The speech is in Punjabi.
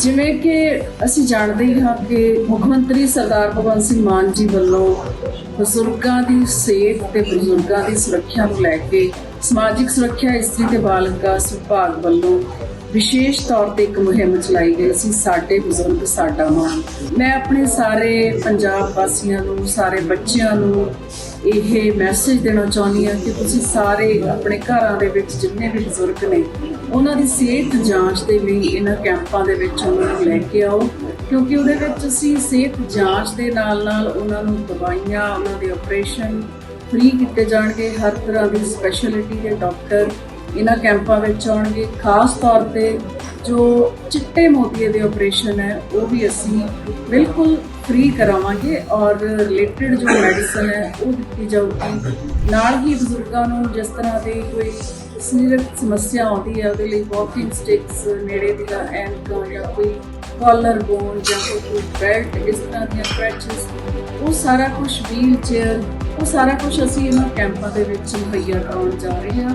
ਜਿਵੇਂ ਕਿ ਅਸੀਂ ਜਾਣਦੇ ਹੀ ਹਾਂ ਕਿ ਮੁੱਖ ਮੰਤਰੀ ਸਰਦਾਰ ਭਗਵੰਤ ਸਿੰਘ ਮਾਨ ਜੀ ਵੱਲੋਂ ਬਜ਼ੁਰਗਾਂ ਦੀ ਸਿਹਤ ਤੇ ਬਜ਼ੁਰਗਾਂ ਦੀ ਸੁਰੱਖਿਆ ਨੂੰ ਲੈ ਕੇ ਸਮਾਜਿਕ ਸੁਰੱਖਿਆ, ਇਸਤਰੀ ਤੇ ਬਾਲ ਵਿਕਾਸ ਵਿਭਾਗ ਵੱਲੋਂ ਵਿਸ਼ੇਸ਼ ਤੌਰ ਤੇ ਇੱਕ ਮੁਹਿੰਮ ਚਲਾਈ ਗਈ ਸੀ, ਸਾਡੇ ਬਜ਼ੁਰਗ, ਸਾਡਾ ਮਾਣ। ਮੈਂ ਆਪਣੇ ਸਾਰੇ ਪੰਜਾਬ ਵਾਸੀਆਂ ਨੂੰ, ਸਾਰੇ ਬੱਚਿਆਂ ਨੂੰ ਇਹ ਮੈਸੇਜ ਦੇਣਾ ਚਾਹੁੰਦੀ ਹਾਂ ਕਿ ਤੁਸੀਂ ਸਾਰੇ ਆਪਣੇ ਘਰਾਂ ਦੇ ਵਿੱਚ ਜਿੰਨੇ ਵੀ ਬਜ਼ੁਰਗ ਨੇ, ਉਹਨਾਂ ਦੀ ਸਿਹਤ ਜਾਂਚ ਦੇ ਲਈ ਇਹਨਾਂ ਕੈਂਪਾਂ ਦੇ ਵਿੱਚ ਉਹਨਾਂ ਨੂੰ ਲੈ ਕੇ ਆਓ। ਕਿਉਂਕਿ ਉਹਦੇ ਵਿੱਚ ਅਸੀਂ ਸਿਹਤ ਜਾਂਚ ਦੇ ਨਾਲ ਨਾਲ ਉਹਨਾਂ ਨੂੰ ਦਵਾਈਆਂ, ਉਹਨਾਂ ਦੇ ਆਪਰੇਸ਼ਨ ਫ੍ਰੀ ਕੀਤੇ ਜਾਣਗੇ। ਹਰ ਤਰ੍ਹਾਂ ਦੀ ਸਪੈਸ਼ਲਿਟੀ ਦੇ ਡਾਕਟਰ ਇਹਨਾਂ ਕੈਂਪਾਂ ਵਿੱਚ ਆਉਣਗੇ। ਖਾਸ ਤੌਰ ਤੇ ਜੋ ਚਿੱਟੇ ਮੋਤੀਏ ਦੇ ਆਪਰੇਸ਼ਨ ਹੈ, ਉਹ ਵੀ ਅਸੀਂ ਬਿਲਕੁਲ ਫ੍ਰੀ ਕਰਾਵਾਂਗੇ ਔਰ ਰਿਲੇਟਡ ਜੋ ਮੈਡੀਸਨ ਹੈ, ਉਹ ਦਿੱਤੀ ਜਾਊਗੀ। ਨਾਲ ਹੀ ਬਜ਼ੁਰਗਾਂ ਨੂੰ ਜਿਸ ਤਰ੍ਹਾਂ ਦੀ ਕੋਈ ਸਰੀਰਕ ਸਮੱਸਿਆ ਆਉਂਦੀ ਹੈ, ਉਹਦੇ ਲਈ ਵਾਕਿੰਗ ਸਟਿਕਸ ਨੇੜੇ ਦੀਆਂ ਐਨਕਾਂ ਜਾਂ ਕੋਈ ਕਾਲਰ ਬੋਨ ਜਾਂ ਕੋਈ ਬੈਲਟ ਇਸ ਤਰ੍ਹਾਂ ਦੀਆਂ ਕ੍ਰੈਚਸ ਉਹ ਸਾਰਾ ਕੁਝ ਵੀਲ ਚੇਅਰ ਉਹ ਸਾਰਾ ਕੁਝ ਅਸੀਂ ਇਹਨਾਂ ਕੈਂਪਾਂ ਦੇ ਵਿੱਚ ਮੁਹੱਈਆ ਕਰਾਉਣ ਜਾ ਰਹੇ ਹਾਂ।